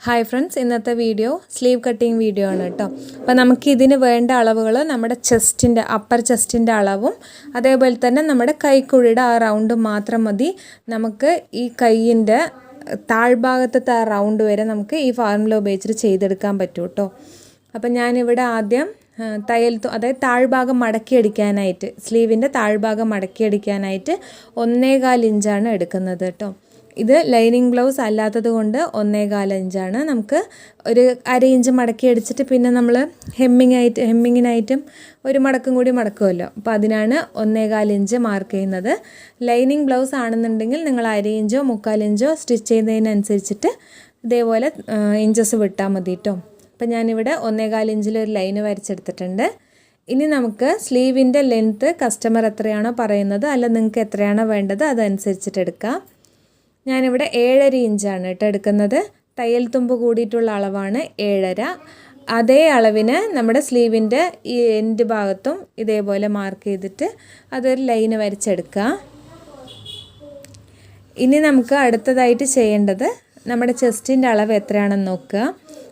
Hi friends ഇന്നത്തെ video sleeve cutting video ആണ് കേട്ടോ അപ്പോൾ നമുക്ക് ഇതിന് വേണ്ട അളവുകൾ നമ്മുടെ ചെസ്റ്റിന്റെ അപ്പർ ചെസ്റ്റിന്റെ അളവും അതേപോലെ തന്നെ നമ്മുടെ കൈക്കുഴിയുടെ ആ റൗണ്ട് മാത്രം മതി. നമുക്ക് ഈ കൈയിന്റെ താഴ്ഭാഗത്തെ ആ റൗണ്ട് വരെ നമുക്ക് ഈ ഫോർമുല ഉപയോഗിച്ചിട്ട് ചെയ്തെടുക്കാൻ പറ്റും കേട്ടോ അപ്പം ഞാനിവിടെ ആദ്യം തയ്യൽ അതായത് താഴ്ഭാഗം മടക്കി അടിക്കാനായിട്ട് സ്ലീവിന്റെ താഴ്ഭാഗം മടക്കി അടിക്കാനായിട്ട് ഒന്നേകാൽ ഇഞ്ചാണ് എടുക്കുന്നത് കേട്ടോ ഇത് ലൈനിങ് ബ്ലൗസ് അല്ലാത്തത് കൊണ്ട് ഒന്നേകാൽ ഇഞ്ചാണ്. നമുക്ക് ഒരു അര ഇഞ്ച് മടക്കി അടിച്ചിട്ട് പിന്നെ നമ്മൾ ഹെമ്മിങ് ആയിട്ട് ഹെമ്മിങ്ങിനായിട്ടും ഒരു മടക്കും കൂടി മടക്കുമല്ലോ. അപ്പോൾ അതിനാണ് ഒന്നേകാൽ ഇഞ്ച് മാർക്ക് ചെയ്യുന്നത്. ലൈനിങ് ബ്ലൗസ് ആണെന്നുണ്ടെങ്കിൽ നിങ്ങൾ അര ഇഞ്ചോ മുക്കാൽ ഇഞ്ചോ സ്റ്റിച്ച് ചെയ്യുന്നതിനനുസരിച്ചിട്ട് ഇതേപോലെ ഇഞ്ചസ് വിട്ടാൽ മതി കേട്ടോ അപ്പം ഞാനിവിടെ ഒന്നേകാൽ ഇഞ്ചിൽ ഒരു ലൈന് വരച്ചെടുത്തിട്ടുണ്ട്. ഇനി നമുക്ക് സ്ലീവിന്റെ ലെങ്ത്ത് കസ്റ്റമർ എത്രയാണോ പറയുന്നത് അല്ല നിങ്ങൾക്ക് എത്രയാണോ വേണ്ടത് അതനുസരിച്ചിട്ട് എടുക്കാം. ഞാനിവിടെ ഏഴര ഇഞ്ചാണ് കേട്ടോ എടുക്കുന്നത്. തയ്യൽ തുമ്പ് കൂടിയിട്ടുള്ള അളവാണ് ഏഴര. അതേ അളവിന് നമ്മുടെ സ്ലീവിന്റെ ഈ എൻഡ് ഭാഗത്തും ഇതേപോലെ മാർക്ക് ചെയ്തിട്ട് അതൊരു ലൈൻ വരച്ചെടുക്കുക. ഇനി നമുക്ക് അടുത്തതായിട്ട് ചെയ്യേണ്ടത് നമ്മുടെ ചെസ്റ്റിന്റെ അളവ് എത്രയാണെന്ന് നോക്കുക.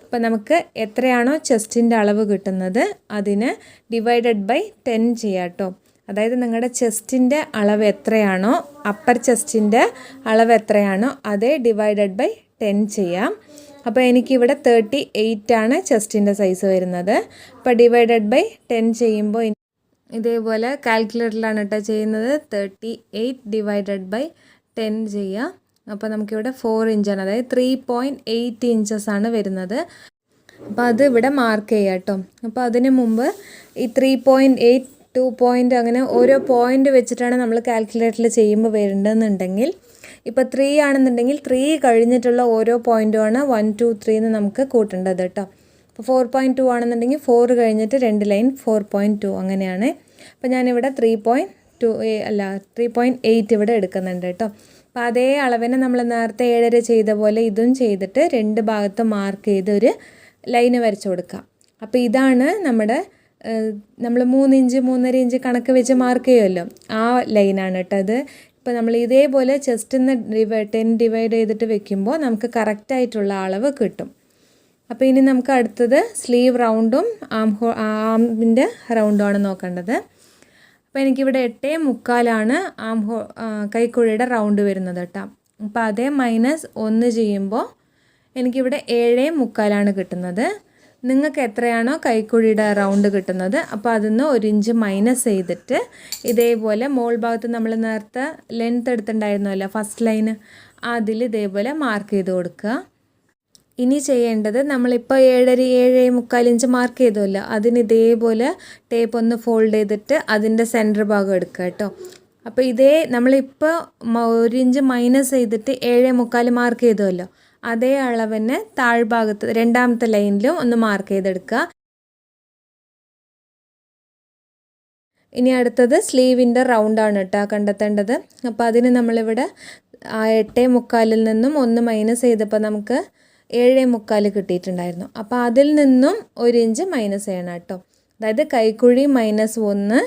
അപ്പോൾ നമുക്ക് എത്രയാണോ ചെസ്റ്റിന്റെ അളവ് കിട്ടുന്നത് അതിന് ഡിവൈഡഡ് ബൈ ടെൻ ചെയ്യാം കേട്ടോ. അതായത് നിങ്ങളുടെ ചെസ്റ്റിന്റെ അളവ് എത്രയാണോ അപ്പർ ചെസ്റ്റിന്റെ അളവ് എത്രയാണോ അതേ ഡിവൈഡഡ് ബൈ ടെൻ ചെയ്യാം. അപ്പോൾ എനിക്കിവിടെ തേർട്ടി എയ്റ്റ് ആണ് ചെസ്റ്റിന്റെ സൈസ് വരുന്നത്. അപ്പോൾ ഡിവൈഡഡ് ബൈ ടെൻ ചെയ്യുമ്പോൾ ഇതേപോലെ കാൽക്കുലേറ്ററിലാണ് കേട്ടോ ചെയ്യുന്നത്. Thirty eight divided by ten ചെയ്യുക അപ്പോൾ നമുക്കിവിടെ ഫോർ ഇഞ്ചാണ് അതായത് ത്രീ പോയിന്റ് എയ്റ്റ് ഇഞ്ചസ് ആണ് വരുന്നത്. അപ്പോൾ അത് ഇവിടെ മാർക്ക് ചെയ്യാം കേട്ടോ അപ്പോൾ അതിന് മുമ്പ് ഈ three point eight two point അങ്ങനെ ഓരോ പോയിന്റ് വെച്ചിട്ടാണ് നമ്മൾ കാൽക്കുലേറ്ററിൽ ചെയ്യുമ്പോൾ വരേണ്ടതെന്നുണ്ടെങ്കിൽ ഇപ്പോൾ ത്രീ ആണെന്നുണ്ടെങ്കിൽ ത്രീ കഴിഞ്ഞിട്ടുള്ള ഓരോ പോയിന്റുമാണ് വൺ ടു ത്രീ എന്ന് നമുക്ക് കൂട്ടേണ്ടത് കേട്ടോ അപ്പോൾ ഫോർ പോയിന്റ് ടു ആണെന്നുണ്ടെങ്കിൽ ഫോർ കഴിഞ്ഞിട്ട് രണ്ട് ലൈൻ ഫോർ പോയിന്റ് ടു അങ്ങനെയാണ്. അപ്പോൾ ഞാനിവിടെ ത്രീ പോയിന്റ് ടു അല്ല ത്രീ പോയിന്റ് എയ്റ്റ് ഇവിടെ എടുക്കുന്നുണ്ട് കേട്ടോ അപ്പോൾ അതേ അളവിനെ നമ്മൾ നേരത്തെ ഏഴര ചെയ്ത പോലെ ഇതും ചെയ്തിട്ട് രണ്ട് ഭാഗത്ത് മാർക്ക് ചെയ്ത് ഒരു ലൈന് വരച്ചു കൊടുക്കാം അപ്പോൾ ഇതാണ് നമ്മുടെ നമ്മൾ മൂന്ന് ഇഞ്ച് മൂന്നര ഇഞ്ച് കണക്ക് വെച്ച് മാർക്ക് ചെയ്യുമല്ലോ. ആ ലൈനാണ് കേട്ടോ അത് ഇപ്പോൾ നമ്മൾ ഇതേപോലെ ചെസ്റ്റിൽ നിന്ന് ഡിവൈ ടെൻ ഡിവൈഡ് ചെയ്തിട്ട് വെക്കുമ്പോൾ നമുക്ക് കറക്റ്റായിട്ടുള്ള അളവ് കിട്ടും. അപ്പോൾ ഇനി നമുക്ക് അടുത്തത് സ്ലീവ് റൗണ്ടും ആം ഹോ ആമിന്റെ റൗണ്ടുമാണ് നോക്കേണ്ടത്. അപ്പോൾ എനിക്കിവിടെ എട്ടേ മുക്കാലാണ് ആം ഹോ കൈക്കുഴിയുടെ റൗണ്ട് വരുന്നത് കേട്ടോ അപ്പോൾ അതേ മൈനസ് ഒന്ന് ചെയ്യുമ്പോൾ എനിക്കിവിടെ ഏഴേ മുക്കാലാണ് കിട്ടുന്നത്. നിങ്ങൾക്ക് എത്രയാണോ കൈക്കുഴിയുടെ റൗണ്ട് കിട്ടുന്നത് അപ്പോൾ അതിന്ന് ഒരു ഇഞ്ച് മൈനസ് ചെയ്തിട്ട് ഇതേപോലെ മോൾ ഭാഗത്ത് നമ്മൾ നേരത്തെ ലെങ്ത് എടുത്തിട്ടുണ്ടായിരുന്നല്ലോ ഫസ്റ്റ് ലൈന് അതിൽ ഇതേപോലെ മാർക്ക് ചെയ്ത് കൊടുക്കുക. ഇനി ചെയ്യേണ്ടത് നമ്മളിപ്പോൾ ഏഴര ഏഴ് മുക്കാൽ ഇഞ്ച് മാർക്ക് ചെയ്തല്ലോ അതിന് ഇതേപോലെ ടേപ്പ് ഒന്ന് ഫോൾഡ് ചെയ്തിട്ട് അതിന്റെ സെന്റർ ഭാഗം എടുക്കുക കേട്ടോ. അപ്പോൾ ഇതേ നമ്മളിപ്പോൾ ഒരു ഇഞ്ച് മൈനസ് ചെയ്തിട്ട് ഏഴ് മുക്കാൽ മാർക്ക് ചെയ്തല്ലോ അതേ അളവിന് താഴ്ഭാഗത്ത് രണ്ടാമത്തെ ലൈനിലും ഒന്ന് മാർക്ക് ചെയ്തെടുക്കുക. ഇനി അടുത്തത് സ്ലീവിന്റെ റൗണ്ടാണ് കേട്ടോ കണ്ടെത്തേണ്ടത്. അപ്പോൾ അതിന് നമ്മളിവിടെ എട്ട് മുക്കാലിൽ നിന്നും ഒന്ന് മൈനസ് ചെയ്തപ്പോൾ നമുക്ക് ഏഴേ മുക്കാൽ കിട്ടിയിട്ടുണ്ടായിരുന്നു. അപ്പോൾ അതിൽ നിന്നും ഒരു ഇഞ്ച് മൈനസ് ചെയ്യണം കേട്ടോ അതായത് കൈക്കുഴി മൈനസ് ഒന്ന്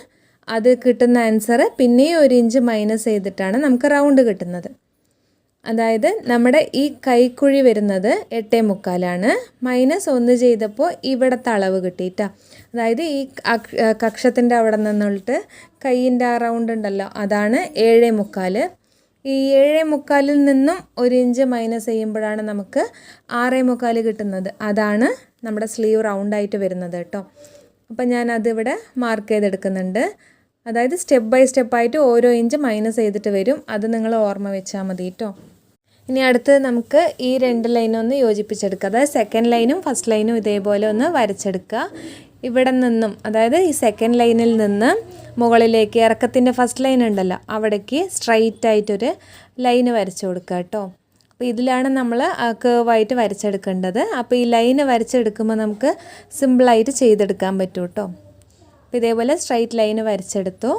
അത് കിട്ടുന്ന ആൻസർ പിന്നെയും ഒരു ഇഞ്ച് മൈനസ് ചെയ്തിട്ടാണ് നമുക്ക് റൗണ്ട് കിട്ടുന്നത്. അതായത് നമ്മുടെ ഈ കൈക്കുഴി വരുന്നത് എട്ടേ മുക്കാലാണ്. മൈനസ് ഒന്ന് ചെയ്തപ്പോൾ ഇവിടുത്തെ അളവ് കിട്ടിയിട്ടാ. അതായത് ഈ കക്ഷത്തിന്റെ അവിടെ നിന്നിട്ട് കൈയിന്റെ ആ റൗണ്ട് ഉണ്ടല്ലോ അതാണ് ഏഴേ മുക്കാൽ ഈ ഏഴേ മുക്കാലിൽ നിന്നും ഒരു ഇഞ്ച് മൈനസ് ചെയ്യുമ്പോഴാണ് നമുക്ക് ആറേ മുക്കാൽ കിട്ടുന്നത്. അതാണ് നമ്മുടെ സ്ലീവ് റൗണ്ടായിട്ട് വരുന്നത് കേട്ടോ. അപ്പം ഞാൻ അതിവിടെ മാർക്ക് ചെയ്തെടുക്കുന്നുണ്ട്. അതായത് സ്റ്റെപ്പ് ബൈ സ്റ്റെപ്പായിട്ട് ഓരോ ഇഞ്ച് മൈനസ് ചെയ്തിട്ട് വരും. അത് നിങ്ങൾ ഓർമ്മ വെച്ചാൽ മതി കേട്ടോ. ഇനി അടുത്ത് നമുക്ക് ഈ രണ്ട് ലൈനും ഒന്ന് യോജിപ്പിച്ചെടുക്കുക അതായത് സെക്കൻഡ് ലൈനും ഫസ്റ്റ് ലൈനും ഇതേപോലെ ഒന്ന് വരച്ചെടുക്കുക. ഇവിടെ നിന്നും അതായത് ഈ സെക്കൻഡ് ലൈനിൽ നിന്ന് മുകളിലേക്ക് ഇറക്കത്തിന്റെ ഫസ്റ്റ് ലൈൻ ഉണ്ടല്ലോ അവിടേക്ക് സ്ട്രൈറ്റ് ആയിട്ടൊരു ലൈന് വരച്ചു കൊടുക്കുക കേട്ടോ. അപ്പോൾ ഇതിലാണ് നമ്മൾ കേവായിട്ട് വരച്ചെടുക്കേണ്ടത്. അപ്പോൾ ഈ ലൈന് വരച്ചെടുക്കുമ്പോൾ നമുക്ക് സിമ്പിളായിട്ട് ചെയ്തെടുക്കാൻ പറ്റും കേട്ടോ. അപ്പോൾ ഇതേപോലെ സ്ട്രൈറ്റ് ലൈന് വരച്ചെടുത്തു.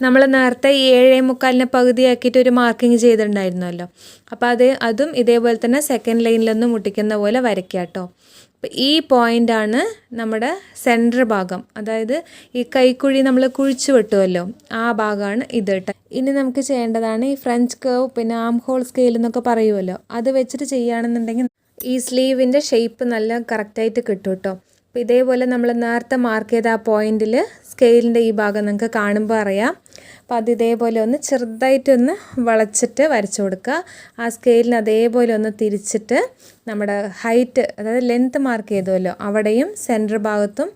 നമ്മൾ നേരത്തെ ഏഴേ മുക്കാലിനെ പകുതിയാക്കിയിട്ട് ഒരു മാർക്കിങ് ചെയ്തിട്ടുണ്ടായിരുന്നല്ലോ. അപ്പോൾ അത് അതും ഇതേപോലെ തന്നെ സെക്കൻഡ് ലൈനിലൊന്ന് മുട്ടിക്കുന്ന പോലെ വരയ്ക്കുക കേട്ടോ അപ്പം ഈ പോയിന്റാണ് നമ്മുടെ സെന്റർ ഭാഗം. അതായത് ഈ കൈക്കുഴി നമ്മൾ കുഴിച്ചു വെട്ടുമല്ലോ ആ ഭാഗമാണ് ഇത് കേട്ടോ ഇനി നമുക്ക് ചെയ്യേണ്ടതാണ് ഈ ഫ്രഞ്ച് കേവ് പിന്നെ ആം ഹോൾ സ്കെയിൽ എന്നൊക്കെ പറയുമല്ലോ അത് വെച്ചിട്ട് ചെയ്യുകയാണെന്നുണ്ടെങ്കിൽ ഈ സ്ലീവിന്റെ ഷേപ്പ് നല്ല കറക്റ്റായിട്ട് കിട്ടും കേട്ടോ അപ്പോൾ ഇതേപോലെ നമ്മൾ നേരത്തെ മാർക്ക് ചെയ്ത ആ പോയിന്റിൽ സ്കെയിലിന്റെ ഈ ഭാഗം നിങ്ങൾക്ക് കാണുമ്പോൾ അറിയാം. അപ്പോൾ അത് ഇതേപോലെ ഒന്ന് ചെറുതായിട്ടൊന്ന് വളച്ചിട്ട് വരച്ചു കൊടുക്കുക. ആ സ്കെയിലിന് അതേപോലെ ഒന്ന് തിരിച്ചിട്ട് നമ്മുടെ ഹൈറ്റ് അതായത് ലെങ്ത്ത് മാർക്ക് ചെയ്തുവല്ലോ അവിടെയും സെന്റർ ഭാഗത്തും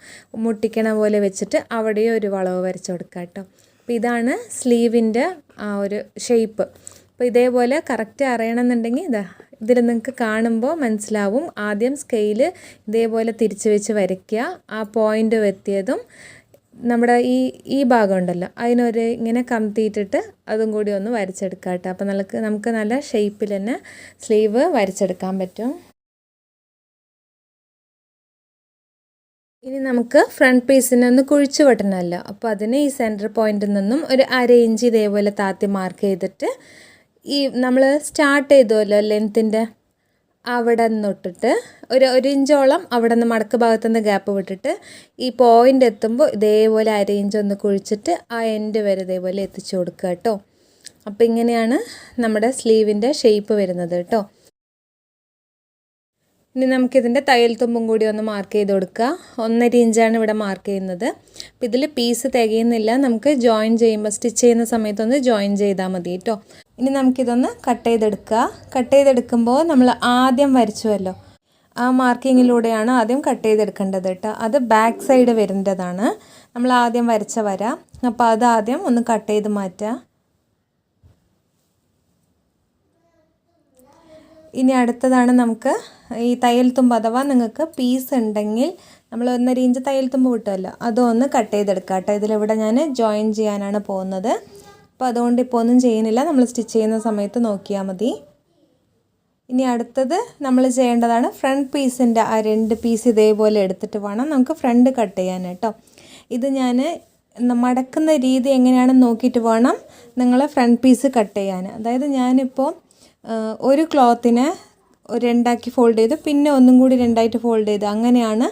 മുട്ടിക്കണ പോലെ വെച്ചിട്ട് അവിടെയും ഒരു വളവ് വരച്ചു കൊടുക്കുക കേട്ടോ. അപ്പോൾ ഇതാണ് സ്ലീവിന്റെ ആ ഒരു ഷേപ്പ് അപ്പോൾ ഇതേപോലെ കറക്റ്റ് അറിയണമെന്നുണ്ടെങ്കിൽ ഇതാ ഇതിൽ നിങ്ങൾക്ക് കാണുമ്പോൾ മനസ്സിലാവും. ആദ്യം സ്കെയിൽ ഇതേപോലെ തിരിച്ച് വെച്ച് വരയ്ക്കുക. ആ പോയിന്റ് എത്തിയതും നമ്മുടെ ഈ ഈ ഭാഗം ഉണ്ടല്ലോ. അതിനൊരു ഇങ്ങനെ കമത്തിയിട്ടിട്ട് അതും കൂടി ഒന്ന് വരച്ചെടുക്കാം കേട്ടോ. അപ്പോൾ നമുക്ക് നമുക്ക് നല്ല ഷേപ്പിൽ തന്നെ സ്ലീവ് വരച്ചെടുക്കാൻ പറ്റും. ഇനി നമുക്ക് ഫ്രണ്ട് പീസിനെ ഒന്ന് കുഴിച്ചു വെട്ടണമല്ലോ. അപ്പോൾ അതിന് ഈ സെന്റർ പോയിന്റിൽ നിന്നും ഒരു അര ഇഞ്ച് ഇതേപോലെ താത്തി മാർക്ക് ചെയ്തിട്ട് ഈ നമ്മൾ സ്റ്റാർട്ട് ചെയ്തുവല്ലോ ലെങ്ത്തിന്റെ അവിടെ നിന്നിട്ടിട്ട് ഒരു ഒരു ഇഞ്ചോളം അവിടെ നിന്ന് മടക്ക് ഭാഗത്തു നിന്ന് ഗ്യാപ്പ് വിട്ടിട്ട് ഈ പോയിന്റ് എത്തുമ്പോൾ ഇതേപോലെ അര ഇഞ്ച് ഒന്ന് കുഴിച്ചിട്ട് ആ എൻഡ് വരെ ഇതേപോലെ എത്തിച്ചു കൊടുക്കുക കേട്ടോ. അപ്പോൾ ഇങ്ങനെയാണ് നമ്മുടെ സ്ലീവിന്റെ ഷേപ്പ് വരുന്നത് കേട്ടോ. ഇനി നമുക്കിതിന്റെ തയ്യൽ തുമ്പും കൂടി ഒന്ന് മാർക്ക് ചെയ്ത് കൊടുക്കുക. ഒന്നര ഇഞ്ചാണ് ഇവിടെ മാർക്ക് ചെയ്യുന്നത്. അപ്പോൾ ഇതിൽ പീസ് തികയുന്നില്ല. നമുക്ക് ജോയിൻ ചെയ്യുമ്പോൾ സ്റ്റിച്ച് ചെയ്യുന്ന സമയത്തൊന്ന് ജോയിൻ ചെയ്താൽ മതി കേട്ടോ. ഇനി നമുക്കിതൊന്ന് കട്ട് ചെയ്തെടുക്കുക. കട്ട് ചെയ്തെടുക്കുമ്പോൾ നമ്മൾ ആദ്യം വരച്ചുവല്ലോ. ആ മാർക്കിങ്ങിലൂടെയാണ് ആദ്യം കട്ട് ചെയ്തെടുക്കേണ്ടത് കേട്ടോ. അത് ബാക്ക് സൈഡ് വരേണ്ടതാണ് നമ്മൾ ആദ്യം വരച്ച വര. അപ്പോൾ അത് ആദ്യം ഒന്ന് കട്ട് ചെയ്ത് മാറ്റുക. ഇനി അടുത്തതാണ് നമുക്ക് ഈ തയ്യൽ തുമ്പ് അഥവാ നിങ്ങൾക്ക് പീസ് ഉണ്ടെങ്കിൽ നമ്മൾ ഒന്നര ഇഞ്ച് തയ്യൽ തുമ്പ് കിട്ടുമല്ലോ. അതൊന്ന് കട്ട് ചെയ്തെടുക്കുക കേട്ടോ. ഇതിലിവിടെ ഞാൻ ജോയിൻ ചെയ്യാനാണ് പോകുന്നത്. അപ്പോൾ അതുകൊണ്ട് ഇപ്പോൾ ഒന്നും ചെയ്യുന്നില്ല. നമ്മൾ സ്റ്റിച്ച് ചെയ്യുന്ന സമയത്ത് നോക്കിയാൽ മതി. ഇനി അടുത്തത് നമ്മൾ ചെയ്യേണ്ടതാണ് ഫ്രണ്ട് പീസിന്റെ ആ രണ്ട് പീസ് ഇതേപോലെ എടുത്തിട്ട് വേണം നമുക്ക് ഫ്രണ്ട് കട്ട് ചെയ്യാൻ കേട്ടോ. ഇത് ഞാൻ മടക്കുന്ന രീതി എങ്ങനെയാണെന്ന് നോക്കിയിട്ട് വേണം നിങ്ങൾ ഫ്രണ്ട് പീസ് കട്ട് ചെയ്യാൻ. അതായത് ഞാനിപ്പോൾ ഒരു ക്ലോത്തിനെ രണ്ടാക്കി ഫോൾഡ് ചെയ്ത് പിന്നെ ഒന്നും കൂടി രണ്ടായിട്ട് ഫോൾഡ് ചെയ്ത് അങ്ങനെയാണ്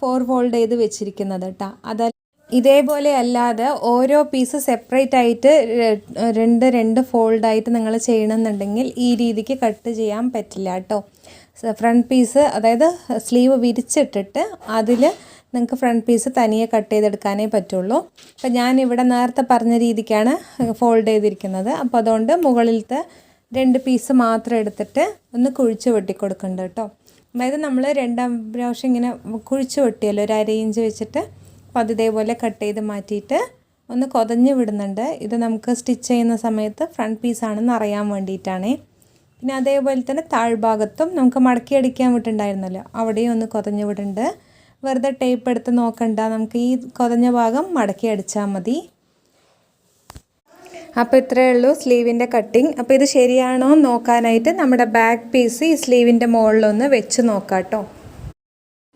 ഫോർ ഫോൾഡ് ചെയ്ത് വെച്ചിരിക്കുന്നത് കേട്ടോ അതല്ല ഇതേപോലെ അല്ലാതെ ഓരോ പീസ് സെപ്പറേറ്റ് ആയിട്ട് രണ്ട് രണ്ട് ഫോൾഡായിട്ട് നിങ്ങൾ ചെയ്യണമെന്നുണ്ടെങ്കിൽ ഈ രീതിക്ക് കട്ട് ചെയ്യാൻ പറ്റില്ല കേട്ടോ ഫ്രണ്ട് പീസ് അതായത് സ്ലീവ് വിരിച്ചിട്ടിട്ട് അതിൽ നിങ്ങൾക്ക് ഫ്രണ്ട് പീസ് തനിയെ കട്ട് ചെയ്തെടുക്കാനേ പറ്റുള്ളൂ. അപ്പോൾ ഞാനിവിടെ നേരത്തെ പറഞ്ഞ രീതിക്കാണ് ഫോൾഡ് ചെയ്തിരിക്കുന്നത്. അപ്പോൾ അതുകൊണ്ട് മുകളിലത്തെ രണ്ട് പീസ് മാത്രം എടുത്തിട്ട് ഒന്ന് കുഴിച്ച് വെട്ടി കൊടുക്കുന്നുണ്ട് കേട്ടോ. അതായത് നമ്മൾ രണ്ടാം പ്രാവശ്യം ഇങ്ങനെ കുഴിച്ച് വെട്ടിയല്ലോ ഒരു അര ഇഞ്ച് വെച്ചിട്ട് അപ്പോൾ അത് ഇതേപോലെ കട്ട് ചെയ്ത് മാറ്റിയിട്ട് ഒന്ന് കൊതഞ്ഞ് വിടുന്നുണ്ട്. ഇത് നമുക്ക് സ്റ്റിച്ച് ചെയ്യുന്ന സമയത്ത് ഫ്രണ്ട് പീസാണെന്ന് അറിയാൻ വേണ്ടിയിട്ടാണേ. പിന്നെ അതേപോലെ തന്നെ താഴ്ഭാഗത്തും നമുക്ക് മടക്കി അടിക്കാൻ വിട്ടുണ്ടായിരുന്നല്ലോ അവിടെയും ഒന്ന് കൊതഞ്ഞ് വിടുന്നുണ്ട്. വെറുതെ ടേപ്പ് എടുത്ത് നോക്കണ്ട നമുക്ക് ഈ കൊതഞ്ഞ ഭാഗം മടക്കി അടിച്ചാൽ മതി. അപ്പോൾ ഇത്രയേ ഉള്ളൂ സ്ലീവിന്റെ കട്ടിങ്. അപ്പോൾ ഇത് ശരിയാണോ എന്ന് നോക്കാനായിട്ട് നമ്മുടെ ബാക്ക് പീസ് ഈ സ്ലീവിന്റെ മുകളിലൊന്ന് വെച്ച് നോക്കാം കേട്ടോ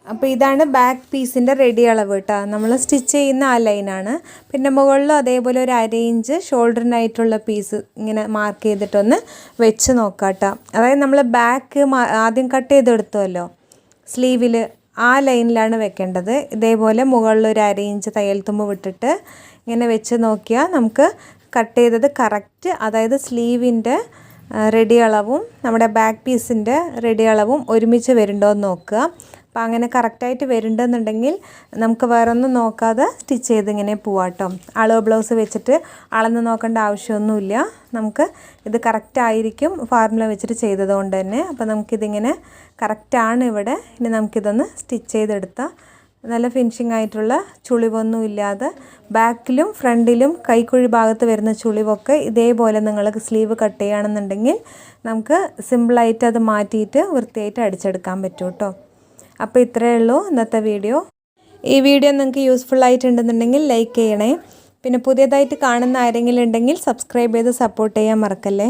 അപ്പോൾ ഇതാണ് ബാക്ക് പീസിന്റെ റെഡി അളവ് കേട്ടോ നമ്മൾ സ്റ്റിച്ച് ചെയ്യുന്ന ആ ലൈനാണ് പിന്നെ മുകളിലും അതേപോലെ ഒരു അര ഇഞ്ച് ഷോൾഡറിനായിട്ടുള്ള പീസ് ഇങ്ങനെ മാർക്ക് ചെയ്തിട്ടൊന്ന് വെച്ച് നോക്കാം കേട്ടോ അതായത് നമ്മൾ ബാക്ക് ആദ്യം കട്ട് ചെയ്തെടുത്തുമല്ലോ സ്ലീവിൽ ആ ലൈനിലാണ് വെക്കേണ്ടത്. ഇതേപോലെ മുകളിൽ ഒരു അര ഇഞ്ച് തയ്യൽ തുമ്പ് വിട്ടിട്ട് ഇങ്ങനെ വെച്ച് നോക്കിയാൽ നമുക്ക് കട്ട് ചെയ്തത് കറക്റ്റ് അതായത് സ്ലീവിന്റെ റെഡി അളവും നമ്മുടെ ബാക്ക് പീസിന്റെ റെഡി അളവും ഒരുമിച്ച് വരുന്നുണ്ടോ എന്ന് നോക്കുക. അപ്പോൾ അങ്ങനെ കറക്റ്റായിട്ട് വരുന്നുണ്ടെന്നുണ്ടെങ്കിൽ നമുക്ക് വേറെ ഒന്നും നോക്കാതെ സ്റ്റിച്ച് ചെയ്ത് ഇങ്ങനെ പോവാം കേട്ടോ. അളവ് ബ്ലൗസ് വെച്ചിട്ട് അളന്ന് നോക്കേണ്ട ആവശ്യമൊന്നുമില്ല. നമുക്ക് ഇത് കറക്റ്റായിരിക്കും. ഫാർമുല വെച്ചിട്ട് ചെയ്തതുകൊണ്ട് തന്നെ. അപ്പോൾ നമുക്കിതിങ്ങനെ കറക്റ്റാണ് ഇവിടെ. ഇനി നമുക്കിതൊന്ന് സ്റ്റിച്ച് ചെയ്തെടുത്താൽ നല്ല ഫിനിഷിംഗ് ആയിട്ടുള്ള ചുളിവൊന്നും ഇല്ലാതെ ബാക്കിലും ഫ്രണ്ടിലും കൈക്കുഴി ഭാഗത്ത് വരുന്ന ചുളിവൊക്കെ ഇതേപോലെ നിങ്ങൾ സ്ലീവ് കട്ട് ചെയ്യുകയാണെന്നുണ്ടെങ്കിൽ നമുക്ക് സിമ്പിളായിട്ട് അത് മാറ്റിയിട്ട് വൃത്തിയായിട്ട് അടിച്ചെടുക്കാൻ പറ്റും കേട്ടോ. അപ്പോൾ ഇത്രയേ ഉള്ളൂ ഇന്നത്തെ വീഡിയോ ഈ വീഡിയോ നിങ്ങൾക്ക് യൂസ്ഫുൾ ആയിട്ടുണ്ടെന്നുണ്ടെങ്കിൽ ലൈക്ക് ചെയ്യണേ. പിന്നെ പുതിയതായിട്ട് കാണുന്ന ആരെങ്കിലും ഉണ്ടെങ്കിൽ സബ്സ്ക്രൈബ് ചെയ്ത് സപ്പോർട്ട് ചെയ്യാൻ മറക്കല്ലേ?